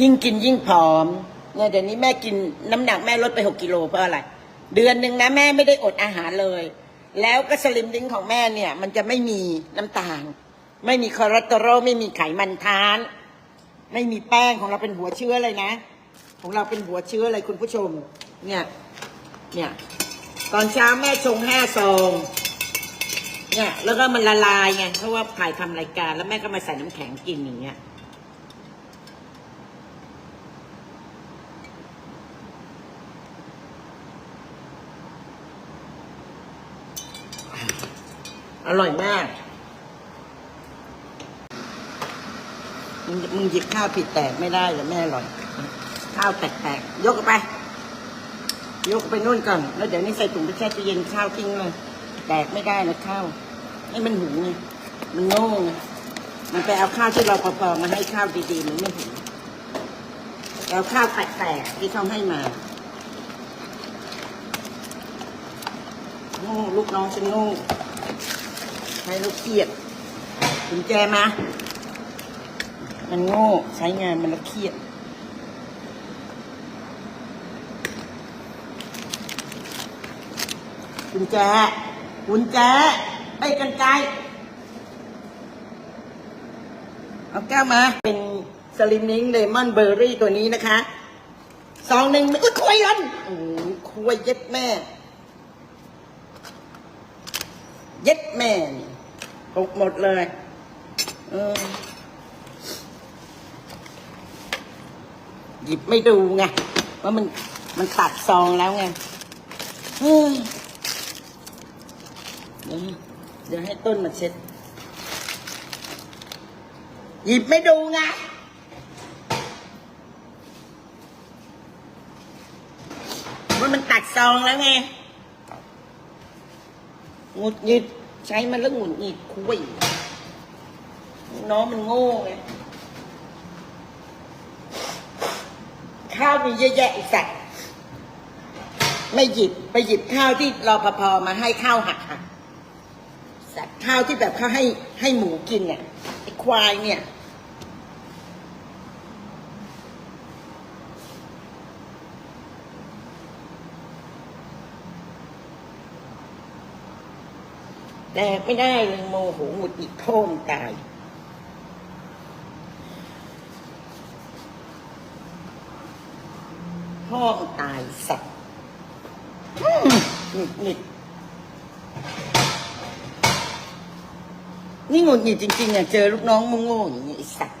ยิ่งกินยิ่งผอมเนี่ยเดี๋ยวนี้แม่กินน้ำหนักแม่ลดไปหกกิโลเพราะอะไร เดือนหนึ่งนะแม่ไม่ได้อดอาหารเลย แล้วก็สลิมดิ้งของแม่เนี่ย มันจะไม่มีน้ำตาล ไม่มีคอเลสเตอรอลไม่มีไขมันทาน ไม่มีแป้งของเราเป็นหัวเชื้อเลยนะ ของเราเป็นหัวเชื้อเลยคุณผู้ชม เนี่ย เนี่ย ตอนเช้าแม่ชงห้าซองเนี่ยแล้วก็มันละลายไงเพราะว่าถ่ายทำรายการ แล้วแม่ก็มาใส่น้ำแข็งกินอย่างเงี้ย อร่อยมาก มึงมึงหยิบข้าวผิดแตกไม่ได้เหรอแม่อร่อย ข้าวแตกๆยกออกไป ยกไปนู่นก่อน แล้วเดี๋ยวนี้ใส่ถุงไปแช่ตู้เย็นข้าวทิ้งเลย แตกไม่ได้นะข้าว ให้มันหุงไงมันโง่ไงมันไปเอาข้าวที่เราพอๆมาให้ข้าวดีๆ มันไม่หุงเอาข้าวแตกๆที่เขาให้มา ง่ลูกน้องฉันโง่ให้ลูกเครียดกุญแจมา มันโง่ใช้งานมันละเครียดกุญแจกุญแจไอ้กันไกรเอาแก้วมา เป็นสลิมนิ้งเลมอนเบอร์รี่ตัวนี้นะคะซองหนึ่งอุ้ยคุยกันโอ้คุยเย็ดแม่ เย็ดแม่นี่หกหมดเลย เออ หยิบไม่ดูไงว่ามันมันตัดซองแล้วไงเฮ้ยเดี๋ยวเดี๋ยวให้ต้นมาเช็ด หยิบไม่ดูไงว่ามันตัดซองแล้วไงหงุดหงิด ใช้มันแล้วหงุดหงิดคุยน้องมันโง่ไงข้าวมีเยอะแยะอีกสัตว์ไม่หยิบไปหยิบข้าวที่รอพอมาให้ข้าวหักหักสัตว์ข้าวที่แบบเขาให้ให้หมูกินเนี่ยไอ้ควายเนี่ย แต่ไม่ได้เลยโมโหหงุดหงิดโท่มตายพ่อมึงตายสัตว์หงุดหงิดนี่หงุดหงิดจริงๆอะเจอลูกน้องโง่ๆอย่างนี้ไอ้สัตว์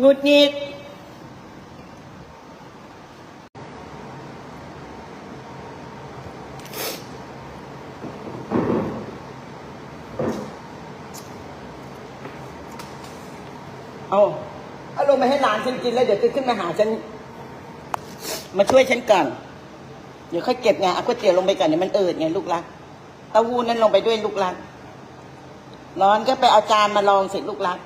หงุดหงิดเอาเอาลงไปให้หลานฉันกินแล้วเดี๋ยวจะขึ้นมาหาฉัน มาช่วยฉันก่อน เดี๋ยวค่อยเก็บไงเอาก๋วยเตี๋ยวลงไปก่อนเดี๋ยวมันเอิดไงลูกรักเต้าหู้นั้นลงไปด้วยลูกรักร้อนก็ไปเอาจานมาลองสิลูกรัก